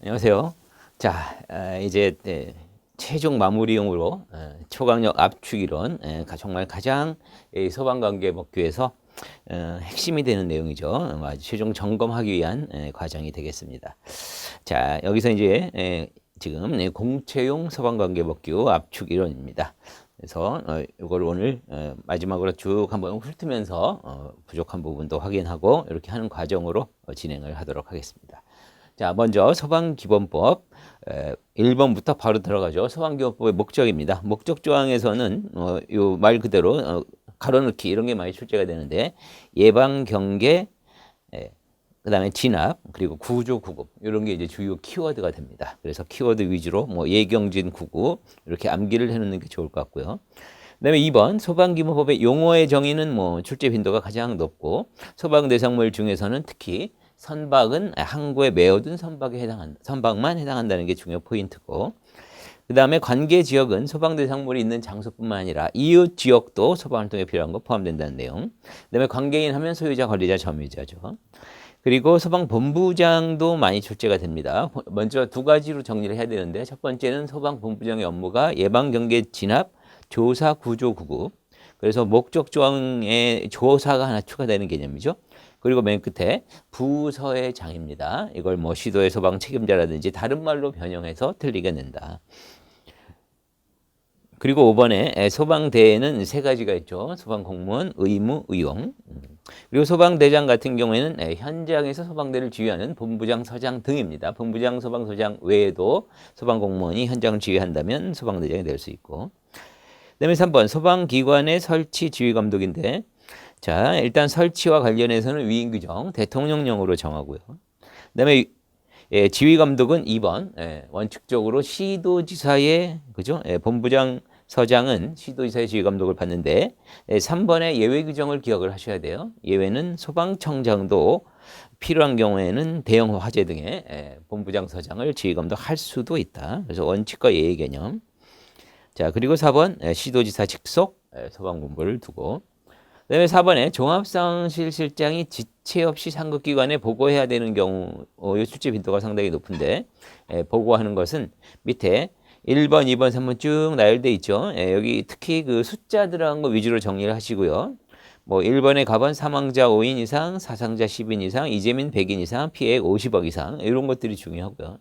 안녕하세요. 자, 아, 이제 네, 최종 마무리용으로 어, 초강력 압축 이론 에, 가- 정말 가장 이 소방관계법규에서 어, 핵심이 되는 내용이죠. 어, 아주 최종 점검하기 위한 에, 과정이 되겠습니다. 자, 여기서 이제 에, 지금 네, 공채용 소방관계법규 압축 이론입니다. 그래서 어, 이걸 오늘 어, 마지막으로 쭉 한번 훑으면서 어, 부족한 부분도 확인하고 이렇게 하는 과정으로 어, 진행을 하도록 하겠습니다. 자, 먼저 소방기본법 에, 1번부터 바로 들어가죠. 소방기본법의 목적입니다. 목적 조항에서는 어, 요말 그대로 어, 가로넣기 이런 게 많이 출제가 되는데 예방 경계 에, 그다음에 진압 그리고 구조 구급 이런 게 이제 주요 키워드가 됩니다. 그래서 키워드 위주로 뭐 예경진 구급 이렇게 암기를 해 놓는 게 좋을 것 같고요. 그다음에 2번 소방기본법의 용어의 정의는 뭐 출제 빈도가 가장 높고 소방 대상물 중에서는 특히 선박은 항구에 메어둔 선박에 해당한 선박만 해당한다는 게 중요 포인트고 그 다음에 관계 지역은 소방 대상물이 있는 장소뿐만 아니라 이웃 지역도 소방 활동에 필요한 거 포함된다는 내용. 그 다음에 관계인 하면 소유자, 관리자, 점유자죠. 그리고 소방본부장도 많이 출제가 됩니다. 먼저 두 가지로 정리를 해야 되는데 첫 번째는 소방본부장의 업무가 예방, 경계, 진압, 조사, 구조, 구급. 그래서 목적 조항에 조사가 하나 추가되는 개념이죠. 그리고 맨 끝에 부서의 장입니다. 이걸 뭐 시도의 소방 책임자라든지 다른 말로 변형해서 틀리게 낸다. 그리고 5번에 소방대에는 세 가지가 있죠. 소방공무원, 의무, 의용. 음. 그리고 소방대장 같은 경우에는 에, 현장에서 소방대를 지휘하는 본부장, 서장 등입니다. 본부장, 소방서장 외에도 소방공무원이 현장을 지휘한다면 소방대장이 될 수 있고. 그 다음에 3번 소방기관의 설치 지휘 감독인데 자, 일단 설치와 관련해서는 위임 규정 대통령령으로 정하고요. 그다음에 예, 지휘 감독은 2번 예, 원칙적으로 시도지사의 그죠? 예, 본부장 서장은 시도지사의 지휘 감독을 받는데 예, 3번의 예외 규정을 기억을 하셔야 돼요. 예외는 소방청장도 필요한 경우에는 대형 화재 등의 예, 본부장 서장을 지휘 감독할 수도 있다. 그래서 원칙과 예외 개념. 자, 그리고 4번 예, 시도지사 직속 예, 소방본부를 두고 그다음에 4번에 종합상실 실장이 지체 없이 상급기관에 보고해야 되는 경우 어, 이 출제 빈도가 상당히 높은데 예, 보고하는 것은 밑에 1번, 2번, 3번 쭉 나열돼 있죠. 예, 여기 특히 그 숫자 들어간 거 위주로 정리를 하시고요. 뭐 1번에 가번 사망자 5인 이상, 사상자 10인 이상, 이재민 100인 이상, 피해액 50억 이상 이런 것들이 중요하고요.